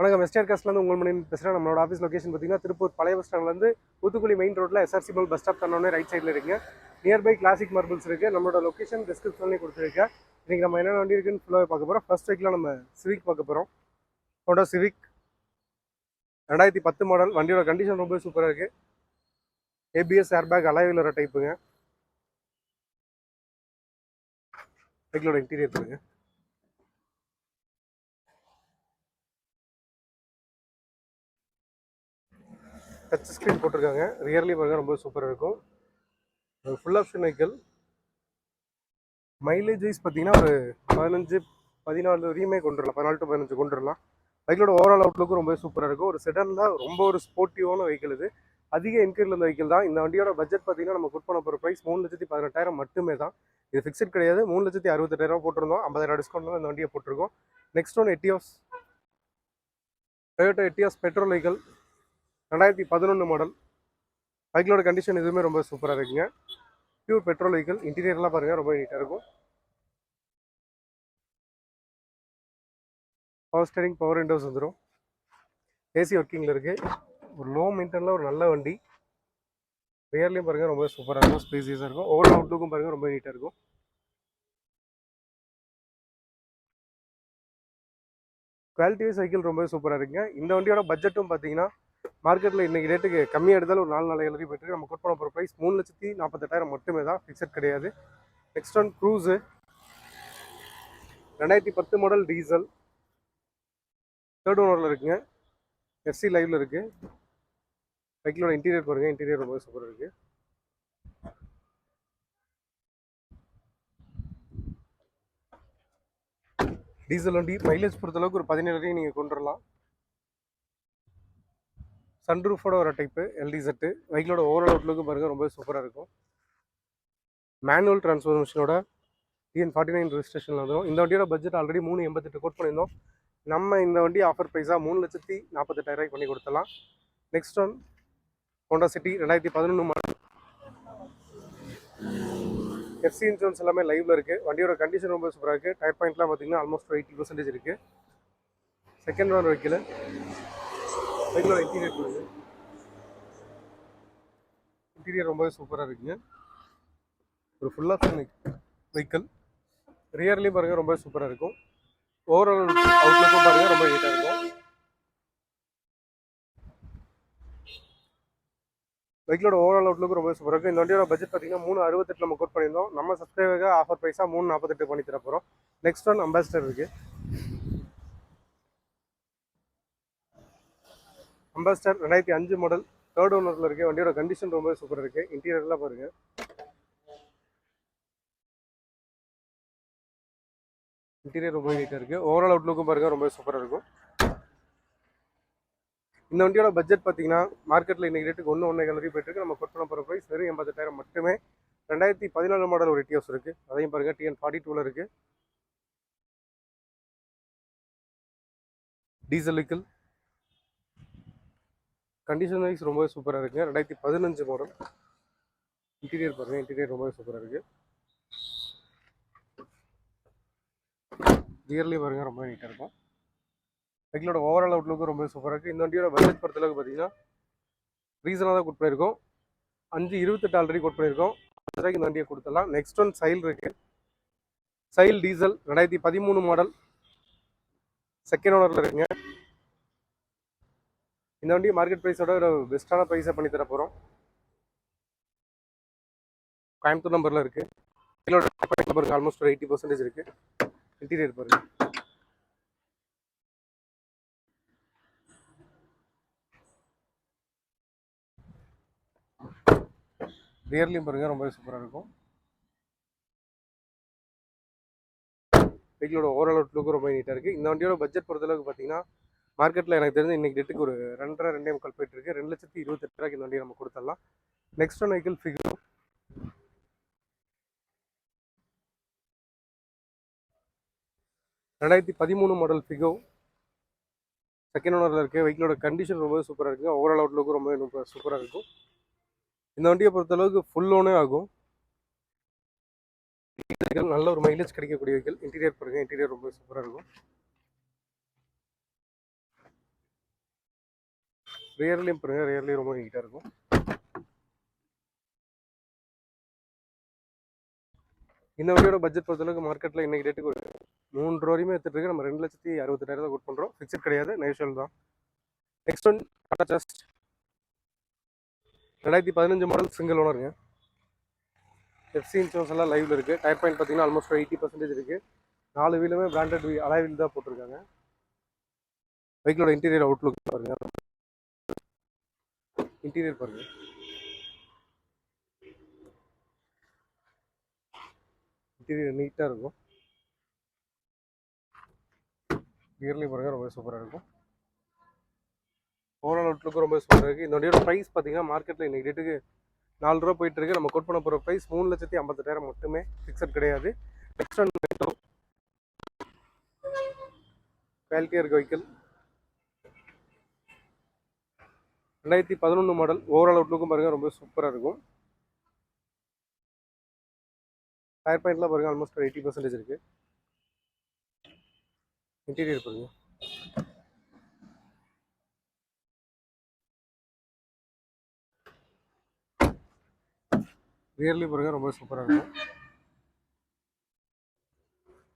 வணக்கம். வெஸ்டர் காஸ்ட்லேருந்து உங்கள் மணி பேசுகிறேன் நம்மளோட ஆஃபீஸ் லொக்கேஷன் பார்த்தீங்கன்னா திருப்பூர் பழைய பஸ் ஸ்டாண்ட்லேருந்து ஊத்துக்குளி மெயின் ரோட்டில் எஸ்ஆர்சி பல் பஸ் ஸ்டாப் தன்னோடனே ரைட் சைடில் இருக்குங்க. நியர்பை கிளாசிக் மார்பிள்ஸ் இருக்குது நம்மளோட லொக்கேஷன் டிஸ்கிரிப்ஷன்லேயே கொடுத்துருக்கேன். இன்றைக்கி நம்ம என்ன வண்டி இருக்குன்னு ஃபுல்லாக பார்க்க போகிறோம் ஃபர்ஸ்ட் வீக்கில் நம்ம சிவிக் பார்க்க போகிறோம் ஹோண்டா சிவிக் ரெண்டாயிரத்தி பத்து மாடல் வண்டியோட கண்டிஷன் ரொம்ப சூப்பராக இருக்குது ஏபிஎஸ் ஏர்பேக் அலாயில் வர டைப்புங்க வெஹிக்கிளோட இன்டீரியர் பாருங்க. டச் ஸ்க்ரீன் போட்டிருக்காங்க. ரியர்லி பாருங்க ரொம்ப சூப்பராக இருக்கும். Full option vehicle mileage wise பார்த்தீங்கன்னா ஒரு பதினஞ்சு பதினாலு வரையுமே கொண்டு வரலாம் பதினாலு டு பதினஞ்சு கொண்டு வரலாம் பைக்கிலோட ஓவரால் அவுட்லுக்கும் ரொம்ப சூப்பராக இருக்கும். ஒரு செடனில் ரொம்ப ஒரு ஸ்போர்ட்டிவான வெஹிக்கிள் இது. அதிக என்கொயரில் இருந்த வெஹிக்கிள் தான். இந்த வண்டியோட பட்ஜெட் பார்த்தீங்கன்னா நம்ம குட் பண்ண போகிற ப்ரைஸ் மூணு லட்சத்தி பதினெட்டாயிரம் மட்டுமே தான். இது ஃபிக்ஸட் கிடையாது. மூணு லட்சத்தி அறுபத்தெட்டாயிரம் போட்டிருந்தோம். ஐம்பதாயிரம் டிஸ்கவுண்ட் இந்த வண்டியை போட்டிருக்கோம். Next one Etios Toyota Etios petrol vehicle ரெண்டாயிரத்தி பதினொன்று மாடல் பைக்கிலோட கண்டிஷன் இதுவுமே ரொம்ப சூப்பராக இருக்குங்க. பியூர் பெட்ரோல் வெஹிக்கிள் இன்டீரியர்லாம் பாருங்கள் ரொம்ப நீட்டாக இருக்கும். பவர் ஸ்டேரிங் பவர் விண்டோஸ் வந்துடும் ஏசி ஒர்க்கிங்கில் இருக்குது ஒரு லோ மெயின்டனில் ஒரு நல்ல வண்டி. ரியர்லையும் பாருங்கள் ரொம்ப சூப்பராக இருக்கும் ஸ்பேசியஸாக இருக்கும். ஓவர் அவுட்லுக்கும் பாருங்கள் ரொம்ப நீட்டாக இருக்கும். குவாலிட்டி வைஸ் சைக்கிள் ரொம்ப சூப்பராக இருக்குங்க. இந்த வண்டியோட பட்ஜெட்டும் பார்த்தீங்கன்னா மார்க்கெட்டில் இன்றைக்கி ரேட்டுக்கு கம்மியாக எடுத்தாலும் ஒரு நாலு நாலு எழுதி போயிட்டு நம்ம கோட் பண்ண போகிற ப்ரைஸ் மூணு லட்சத்தி நாற்பத்தெட்டாயிரம் மட்டுமே தான் ஃபிக்ஸட் கிடையாது. நெக்ஸ்ட் ஒன் க்ரூஸு ரெண்டாயிரத்தி பத்து மாடல் டீசல் தேர்ட் ஓனரில் இருக்குங்க. எஃப்சி லைவில் இருக்குது பைக்கிலோட இன்டீரியர் பாருங்கள் இன்டீரியர் ரொம்ப சூப்பராக இருக்குது டீசல் வண்டி மைலேஜ் பொறுத்தளவுக்கு ஒரு பதினேழு வரையும் நீங்கள் கொண்டு வரலாம். சன்ரூஃபோட ஒரு டைப்பு எல்டி செட்டு பைக்கிலோட ஓவரால் அவுட்லுக்கும் பாருங்கள் ரொம்ப சூப்பராக இருக்கும். மேனுவல் டிரான்ஸ்ஃபர்மேஷனோட டிஎன் ஃபார்ட்டி நைன் ரெஜிஸ்ட்ரேஷனில் வந்துடும் இந்த வண்டியோட பட்ஜெட் ஆல்ரெடி மூணு எண்பத்தெட்டு கோட் பண்ணியிருந்தோம். நம்ம இந்த வண்டி ஆஃபர் ப்ரைஸாக மூணு லட்சத்தி நாற்பத்தெட்டாயிரம் பண்ணி கொடுத்தலாம் நெக்ஸ்ட் ஒன் ஹோண்டா சிட்டி ரெண்டாயிரத்தி பதினொன்று மாடல் எஃப்சி இன்சூரன்ஸ் எல்லாமே லைவில் இருக்குது வண்டியோட கண்டிஷன் ரொம்ப சூப்பராக இருக்குது டயர் பாயிண்ட்லாம் பார்த்தீங்கன்னா ஆல்மோஸ்ட் எயிட்டி பர்சன்டேஜ் இருக்குது செகண்ட் ஓனர் வெஹிக்கிள் பைக்கிலோட இன்டீரியர் கொடுங்க இன்டீரியர் ரொம்பவே சூப்பராக இருக்குங்க. ஒரு ஃபுல் ஆப்ஷன் வெஹிக்கிள் ரியர்லேயும் பாருங்கள் ரொம்ப சூப்பராக இருக்கும். ஓவரால் அவுட்லுக்கும் பாருங்கள் ரொம்ப நீட்டாக இருக்கும். பைக்கிலோட ஓவரால் அவுட்லுக்கு ரொம்ப சூப்பராக இருக்கும். இந்த வண்டியோட பட்ஜெட் பார்த்தீங்கன்னா மூணு அறுபத்தெட்டு நம்ம கோட் பண்ணியிருந்தோம். நம்ம சப்ஸ்கிரைபருக்கு ஆஃபர் ப்ரைஸாக மூணு நாற்பத்தெட்டு பண்ணி தர போகிறோம் நெக்ஸ்ட் ஒன் அம்பாசிடர் இருக்குது அம்பாஸ்டர் ரெண்டாயிரத்தி அஞ்சு மாடல் தேர்ட் ஓனரில் இருக்குது வண்டியோட கண்டிஷன் ரொம்ப சூப்பராக இருக்குது இன்டீரியர்லாம் பாருங்கள் இன்டீரியர் ரொம்ப நீட்டாக இருக்குது ஓவரால் அவுட்லுக்கும் பாருங்கள் ரொம்ப சூப்பராக இருக்கும். இந்த வண்டியோட பட்ஜெட் பார்த்தீங்கன்னா மார்க்கெட்டில் இன்றைக்கி ரேட்டுக்கு ஒன்று ஒன்று கலரி போயிட்டுருக்கு. நம்ம கொட் பண்ண போகிற ப்ரைஸ் வெறும் எண்பத்தெட்டாயிரம் மட்டுமே. ரெண்டாயிரத்தி பதினாலு மாடல் ஒரு டிஎஸ் இருக்குது அதையும் பாருங்கள் டிஎன் ஃபார்ட்டி டூவில் இருக்குது டீசல் வெஹிக்கிள் கண்டிஷன் வைஸ் ரொம்ப சூப்பராக இருக்குங்க ரெண்டாயிரத்தி பதினஞ்சு மாடல் இன்டீரியர் பாருங்கள் இன்டீரியர் ரொம்ப சூப்பராக இருக்குது ரியர்லி பாருங்கள் ரொம்ப நீட்டாக இருக்கும். பைக்கிலோட ஓவரால் அவுட்லுக்கும் ரொம்ப சூப்பராக இருக்குது இந்த வண்டியோட பட்ஜெட் பொறுத்தளவுக்கு பார்த்தீங்கன்னா ரீசனாக தான் கொடுத்து பண்ணியிருக்கோம். அஞ்சு இருபத்தெட்டு ஆல்ரெடி கொடுத்து பண்ணியிருக்கோம். ரூபாய்க்கு இந்த வண்டியை கொடுத்துடலாம். நெக்ஸ்ட் ஒன் சைல் இருக்குது சைல் டீசல் ரெண்டாயிரத்தி பதிமூணு மாடல் செகண்ட் ஓனரில் இருக்குங்க. இந்த வண்டி மார்க்கெட் ப்ரைஸோட ஒரு பெஸ்ட்டான ப்ரைஸை பண்ணி தர போகிறோம் கோயம்புத்தூர் நம்பரில் இருக்குது இதோட நம்பருக்கு ஆல்மோஸ்ட் ஒரு எயிட்டி பர்சன்டேஜ் இருக்குது இன்டீரியர் பாருங்கள் ரியர்லையும் பாருங்கள் ரொம்ப சூப்பராக இருக்கும். வெஹிக்கிளோட ஓவரால் அவுட்லுக்கும் ரொம்ப நீட்டாக இருக்குது இந்த வண்டியோட பட்ஜெட் பொறுத்தளவுக்கு பார்த்தீங்கன்னா மார்க்கெட்டில் எனக்கு தெரிஞ்சு இன்னைக்கு டேட்டுக்கு ஒரு ரெண்டரை ரெண்டே முக்கால் போயிட்டு இருக்குது ரெண்டு லட்சத்தி இருபத்தெட்டு ரூபாய்க்கு இந்த வண்டியை நம்ம கொடுத்துடலாம். நெக்ஸ்ட் ஒன் வெஹிக்கிள் ஃபிகோ ரெண்டாயிரத்தி பதிமூணு மாடல் ஃபிகோ செகண்ட் ஓனரில் இருக்குது வெஹிக்கிளோட கண்டிஷன் ரொம்ப சூப்பராக இருக்குது ஓவரால் அவுட்லுக்கும் ரொம்ப சூப்பராக இருக்கும். இந்த வண்டியை பொறுத்தளவுக்கு ஃபுல் லோனே ஆகும். நல்ல ஒரு மைலேஜ் கிடைக்கக்கூடிய வெஹிக்கிள் இன்டீரியர் பாருங்கள் இன்டீரியர் ரொம்ப சூப்பராக இருக்கும். ரியர்லேயும் பாருங்கள் ரியர்லேயும் ரொம்ப நீட்டாக இருக்கும். இந்த வண்டியோட பட்ஜெட் பொறுத்தளவுக்கு மார்க்கெட்டில் இன்றைக்கி டேட்டுக்கு ஒரு மூன்று வரையுமே எடுத்துகிட்டு இருக்கு. நம்ம ரெண்டு லட்சத்தி அறுபத்தெட்டாயிரம் தான் கொடுத்து பண்ணுறோம் ஃபிக்ஸட் கிடையாது நெகோஷியல் தான். நெக்ஸ்ட் ஒன் டாடா ஜஸ்ட் ரெண்டாயிரத்தி பதினஞ்சு மாடல் சிங்கிள் ஓனருங்க எஃப்சி இன்சூரன்ஸ் எல்லாம் லைவில் இருக்குது டயர் பாயிண்ட் பார்த்தீங்கன்னா ஆல்மோஸ்ட் எயிட்டி பர்சன்டேஜ் இருக்கு. நாலு வீலுமே பிராண்டட் அலாய் வீல் தான் போட்டிருக்காங்க. பைக்கோட இன்டீரியர் அவுட்லுக் பாருங்க. இன்டீரியர் பாருங்க. இன்டீரியர் நீட்டாக இருக்கும். இயர்லி பாருங்கள் ரொம்ப சூப்பராக இருக்கும். ஓவரால் அவுட்லுக்கும் ரொம்ப சூப்பராக இருக்குது இந்த வண்டியோட ப்ரைஸ் பார்த்தீங்கன்னா மார்க்கெட்டில் இன்னைக்கு டேட்டுக்கு நாலு ரூபா போயிட்டு இருக்கு. நம்ம கோட் பண்ண போகிற ப்ரைஸ் மூணு லட்சத்தி ஐம்பத்தெட்டாயிரம் மட்டுமே ஃபிக்ஸட் கிடையாது. நெக்ஸ்ட் ஒன் குவாலிட்டியாக இருக்க வெஹிக்கிள் ரெண்டாயிரத்தி பதினொன்று மாடல் ஓவரால் அவுட்லுக்கும் பாருங்கள் ரொம்ப சூப்பராக இருக்கும். டயர் பாயிண்ட்லாம் பாருங்கள் ஆல்மோஸ்ட் எயிட்டி பர்சன்டேஜ் இருக்குது இன்டீரியர் பாருங்க. ரியர்லி பாருங்க ரொம்ப சூப்பராக இருக்கும்.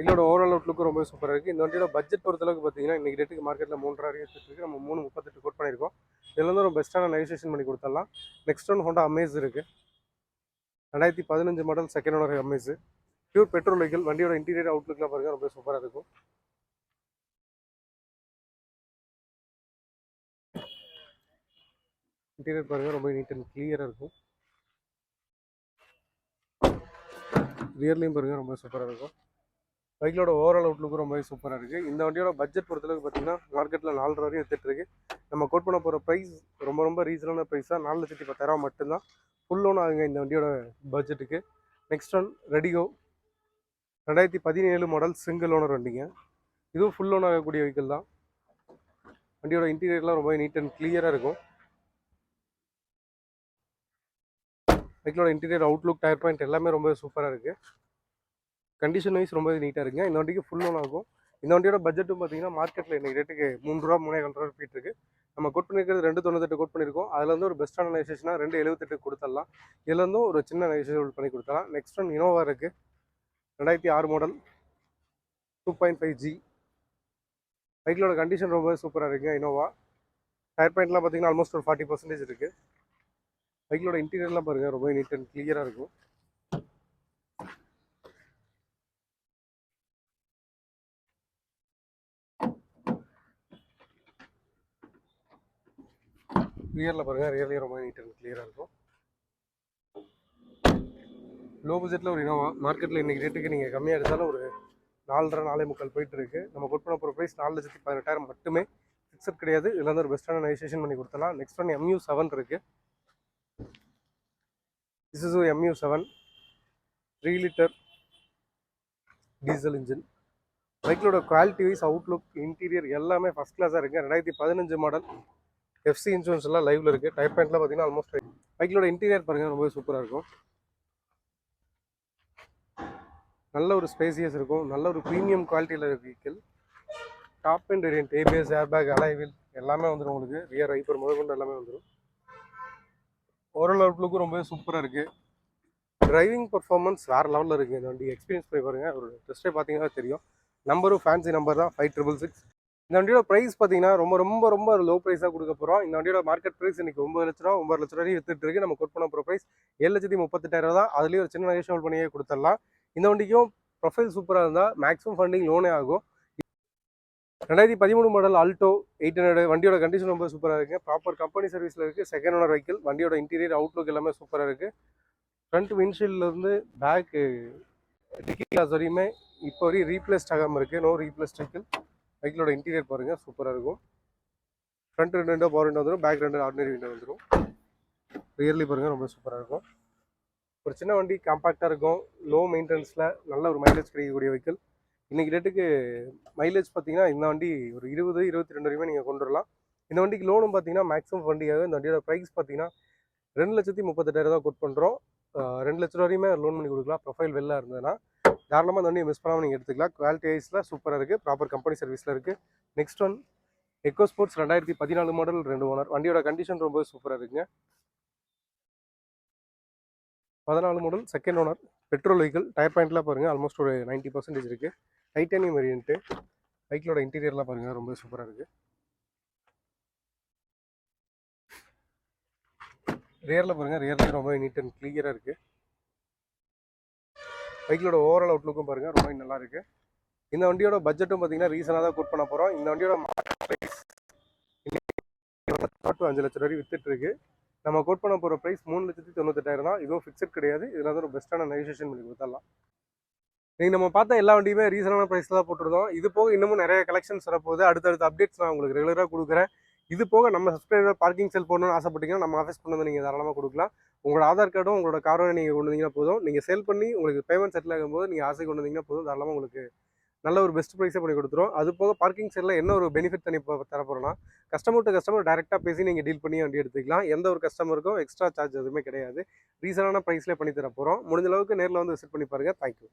எங்களோட ஓவரால் அவுட்லுக்கும் ரொம்ப சூப்பராக இருக்குது இந்த வண்டியோட பட்ஜெட் பொறுத்தளவுக்கு பார்த்தீங்கன்னா இன்றைக்கி ரேட்டுக்கு மார்க்கெட்டில் மூன்றரை இருக்குது நம்ம மூணு முப்பத்தெட்டு கோட் பண்ணியிருக்கோம். இதில் வந்து ஒரு பெஸ்ட்டான நெகோசியேஷன் பண்ணி கொடுத்துடலாம். நெக்ஸ்ட் ஒன் ஹோண்டா அமேஸ் இருக்குது ரெண்டாயிரத்தி பதினஞ்சு model second owner Amaze pure petrol vehicle வண்டியோட இன்டீரியர் அவுட்லுக்கில் பாருங்கள் ரொம்ப சூப்பராக இருக்கும். இன்டீரியர் பாருங்கள் ரொம்ப நீட் அண்ட் கிளியராக இருக்கும். ரியர்லையும் பாருங்கள் ரொம்ப சூப்பராக இருக்கும். பைக்கிலோட ஓவரால் அவுட்லுக்கும் ரொம்ப சூப்பராக இருக்குது இந்த வண்டியோட பட்ஜெட் பொறுத்தளவுக்கு பார்த்தீங்கன்னா மார்க்கெட்டில் நாலரை வரையும் எடுத்துகிட்டு இருக்குது நம்ம கோட் பண்ண போகிற ப்ரைஸ் ரொம்ப ரொம்ப ரீசனான ப்ரைஸாக நாலு லட்சத்தி பத்தாயிரம் மட்டும்தான். ஃபுல் லோன் ஆகுங்க இந்த வண்டியோட பட்ஜெட்டுக்கு நெக்ஸ்ட் ஒன் ரெடிகோ ரெண்டாயிரத்தி பதினேழு மாடல் சிங்கிள் ஓனர் வண்டிங்க. இதுவும் ஃபுல் லோன் ஆகக்கூடிய வெஹிக்கிள் தான். வண்டியோட இன்டீரியர்லாம் ரொம்ப நீட் அண்ட் கிளியராக இருக்கும். பைக்கோட இன்டீரியர் அவுட்லுக் டயர் பாயிண்ட் எல்லாமே ரொம்ப சூப்பராக இருக்குது கண்டிஷன் வைஸ் ரொம்ப நீட்டாக இருக்குங்க. இந்த வண்டிக்கு ஃபுல் லோன் ஆகும். இந்த வண்டியோட பட்ஜெட்டும் பார்த்தீங்கன்னா மார்க்கெட்டில் இன்னைக்கு ரேட்டுக்கு மூணு ரூபா மூணே கால் ரூபா போயிட்டு இருக்கு. நம்ம கோட் பண்ணிருக்கிறது ரெண்டு தொண்ணூத்தெட்டு கோட் பண்ணியிருக்கோம் அதில் வந்து ஒரு பெஸ்ட்டான நைசேஷனாக ரெண்டு எழுபத்தெட்டு கொடுத்துடலாம். இதுலேருந்தும் ஒரு சின்ன நைசேஷன் பண்ணி கொடுத்துடலாம் நெக்ஸ்ட் ஒன் இனோவா இருக்குது ரெண்டாயிரத்தி ஆறு model two point five G பைக்கிலோட condition ரொம்ப சூப்பராக இருக்குங்க இனோவா டயர் பாயிண்ட்லாம் பார்த்தீங்கன்னா ஆல்மோஸ்ட் ஒரு ஃபார்ட்டி பர்சன்டேஜ் இருக்குது பைக்கிலோட இன்டீரியர்லாம் பாருங்கள் ரொம்ப நீட் அண்ட் கிளியராக இருக்கும். ரியரில் பாருங்கள் ரியர்லேயும் ரொம்ப நீட் அண்ட் கிளியராக இருக்கும். லோ பட்ஜெட்டில் ஒரு இனோவா மார்க்கெட்டில் இன்றைக்கி ரேட்டுக்கு நீங்கள் கம்மியாக எடுத்தாலும் ஒரு நாலரை நாலே முக்கால் போயிட்டுருக்கு. நம்ம கொட் பண்ண போகிற ப்ரைஸ் நாலு லட்சத்தி பதினெட்டாயிரம் மட்டுமே ஃபிக்ஸட் கிடையாது. இதில் வந்து ஒரு பெஸ்ட்டான நைசேஷன் பண்ணி கொடுத்தலாம் நெக்ஸ்ட் ஒன் எம்யூ செவன் இருக்குது Isuzu MU seven three litre diesel engine பைக்கிலோட quality wise outlook interior எல்லாமே ஃபஸ்ட் கிளாஸாக இருக்குது ரெண்டாயிரத்தி பதினஞ்சு மாடல் எஃப்சி இன்சூரன்ஸ் எல்லாம் லைவ்ல இருக்குது டைப் பாயிண்ட்லாம் பார்த்தீங்கன்னா ஆல்மோஸ்ட் பைக்கிலோட இன்டீரியர் பாருங்கள் ரொம்ப சூப்பராக இருக்கும். நல்ல ஒரு ஸ்பேசியஸ் இருக்கும். நல்ல ஒரு ப்ரீமியம் குவாலிட்டியில் vehicle top and variant ABS airbag அலைவில் எல்லாமே வந்துடும் உங்களுக்கு. ரியர் வைப்பர் முதற்கொண்டு எல்லாமே வந்துடும் ஓவரால் அவுட்லுக்கும் ரொம்ப சூப்பராக இருக்குது டிரைவிங் பர்ஃபார்மன்ஸ் வேறு லெவலில் இருக்குது இந்த வண்டி எக்ஸ்பீரியன்ஸ் பண்ணி பாருங்கள் ஒரு டெஸ்ட்டே பார்த்தீங்கன்னா தெரியும். நம்பரும் ஃபேன்சி நம்பர் தான். ஃபைவ் ட்ரிபிள் சிக்ஸ் இந்த வண்டியோட ப்ரைஸ் பார்த்தீங்கன்னா ரொம்ப ரொம்ப ரொம்ப லோ ப்ரைஸாக கொடுக்க போகிறோம் இந்த வண்டியோட மார்க்கெட் ப்ரைஸ் இன்றைக்கி ஒம்பது லட்ச ரூபா ஒம்பது லட்ச ரூபாய் வித்துட்டு இருக்கு. நம்ம கொட் பண்ண போகிற ப்ரைஸ் ஏழு லட்சத்தி முப்பத்தெட்டாயிரம் தான். அதுலேயும் ஒரு சின்ன நெகோஷியபிள் பண்ணியே கொடுத்துடலாம். இந்த வண்டிக்கும் ப்ரொஃபைல் சூப்பராக இருந்தால் மேக்ஸிமம் ஃபண்டிங் லோனே ஆகும். ரெண்டாயிரத்தி பதிமூணு மாடல் ஆல்டோ எயிட் ஹண்ட்ரட் வண்டியோட கண்டிஷன் ரொம்ப சூப்பராக இருக்குது ப்ராப்பர் கம்பெனி சர்வீஸில் இருக்குது செகண்ட் ஓனர் வெஹிக்கிள் வண்டியோட இன்டீரியர் அவுட்லுக் எல்லாமே சூப்பராக இருக்குது ஃப்ரண்ட் விண்ட்ஷீல்ட்லேருந்து பேக்கு டிக்கி கிளாஸ் வரையுமே இப்போ வரையும் ரீப்ளேஸ்ட் ஆகாமல் இருக்குது நோ ரீப்ளேஸ்ட் வெஹிக்கிள் வெஹிக்கிளோட இன்டீரியர் பாருங்கள் சூப்பராக இருக்கும். ஃப்ரண்ட் ரெண்டு விண்டோ பவர் விண்டோ வந்துடும் பேக் ரெண்டு ஆர்டினரி விண்டோ வந்துடும் ரியர்லி பாருங்கள் ரொம்ப சூப்பராக இருக்கும். ஒரு சின்ன வண்டி காம்பாக்டாக இருக்கும். லோ மெயின்டெனன்ஸில் நல்ல ஒரு மைலேஜ் கிடைக்கக்கூடிய வெஹிக்கிள் இன்றைக்கி ரேட்டுக்கு மைலேஜ் பார்த்தீங்கன்னா இந்த வண்டி ஒரு இருபது இருபத்தி ரெண்டு வரையுமே நீங்கள் கொண்டு வரலாம். இந்த வண்டிக்கு லோனும் பார்த்தீங்கன்னா மேக்ஸிமம் வண்டியாக இந்த வண்டியோட ப்ரைஸ் பார்த்தீங்கன்னா ரெண்டு லட்சத்தி முப்பத்தெட்டாயிரம் தான் கொட் பண்ணுறோம் ரெண்டு லட்ச ரூபா வரையுமே லோன் பண்ணி கொடுக்கலாம். ப்ரொஃபைல் வெளில இருந்ததுன்னா தாராளமாக அந்த வண்டியை மிஸ் பண்ணாமல் நீங்கள் எடுத்துக்கலாம். குவாலிட்டி வைஸில் சூப்பராக இருக்குது ப்ராப்பர் கம்பெனி சர்வீஸில் இருக்குது நெக்ஸ்ட் ஒன் எக்கோ ஸ்போர்ட்ஸ் ரெண்டாயிரத்தி பதினாலு மாடல் ரெண்டு ஓனர் வண்டியோட கண்டிஷன் ரொம்ப சூப்பராக இருக்குங்க. பதினாலு model second owner petrol vehicle tyre பாயிண்ட்லாம் பாருங்கள் ஆல்மோஸ்ட் ஒரு நைன்ட்டி பர்சன்டேஜ் இருக்குது டைட்டானியம் வேரியன்ட்டு பைக்கிலோட இன்டீரியர்லாம் பாருங்கள் ரொம்ப சூப்பராக இருக்குது ரியரில் பாருங்கள் ரியர்லேயும் ரொம்ப நீட் அண்ட் கிளியராக இருக்குது பைக்கிலோட ஓவரால் அவுட்லுக்கும் பாருங்கள் ரொம்ப நல்லா இருக்குது இந்த வண்டியோட பட்ஜெட்டும் பார்த்தீங்கன்னா ரீசனாக தான் கோட் பண்ண போகிறோம் இந்த வண்டியோட ப்ரைஸ் அஞ்சு லட்சம் வரை வித்துட்ருக்கு நம்ம கோட் பண்ண போகிற ப்ரைஸ் மூணு லட்சத்தி தொண்ணூத்தெட்டாயிரம் தான். இதுவும் ஃபிக்ஸட் கிடையாது. இதில் வந்து ஒரு பெஸ்ட்டான நெகோசியேஷன் பண்ணி கொடுத்துடலாம். நீங்கள் நம்ம பார்த்த எல்லா வண்டியுமே ரீசனான ப்ரைஸ் தான் போட்டிருந்தோம். இது போக இன்னமும் நிறைய கலெக்ஷன்ஸ் வரப்போகுது. அடுத்தடுத்த அப்டேட்ஸ் நான் உங்களுக்கு ரெகுலராக கொடுக்குறேன். இது போக நம்ம சப்ஸ்கிரைபர் பார்க்கிங் செல் போடணும்னு ஆசைப்பட்டீங்கன்னா நம்ம ஆஃபீஸ் கொண்டு வந்து நீங்கள் தாராளமாக கொடுக்கலாம். உங்களோட ஆதார் கார்டும் உங்களோட காரோட நீங்கள் கொண்டு வந்தீங்கன்னா போதும். நீங்கள் சேல் பண்ணி உங்களுக்கு பேமெண்ட் செட்டில் ஆகும்போது நீங்கள் ஆசை கொண்டு வந்தீங்கன்னா போதும். தாராளமாக உங்களுக்கு நல்ல ஒரு பெஸ்ட் ப்ரைஸே பண்ணி கொடுத்துரும். அது போக பார்க்கிங் செல்லில் என்ன ஒரு பெனிஃபிட் தனி தரப்போகிறோம்னா கஸ்டமர் டு கஸ்டமர் டேரெக்டாக பேசி நீங்கள் டீல் பண்ணி வண்டி எடுத்துக்கலாம். எந்த ஒரு கஸ்டமருக்கும் எக்ஸ்ட்ரா சார்ஜ் எதுவுமே கிடையாது. ரீசனான ப்ரைஸ்லேயே பண்ணி தர போகிறோம் முடிஞ்ச அளவுக்கு நேரில் வந்து விசிட் பண்ணி பாருங்கள் தேங்க்யூ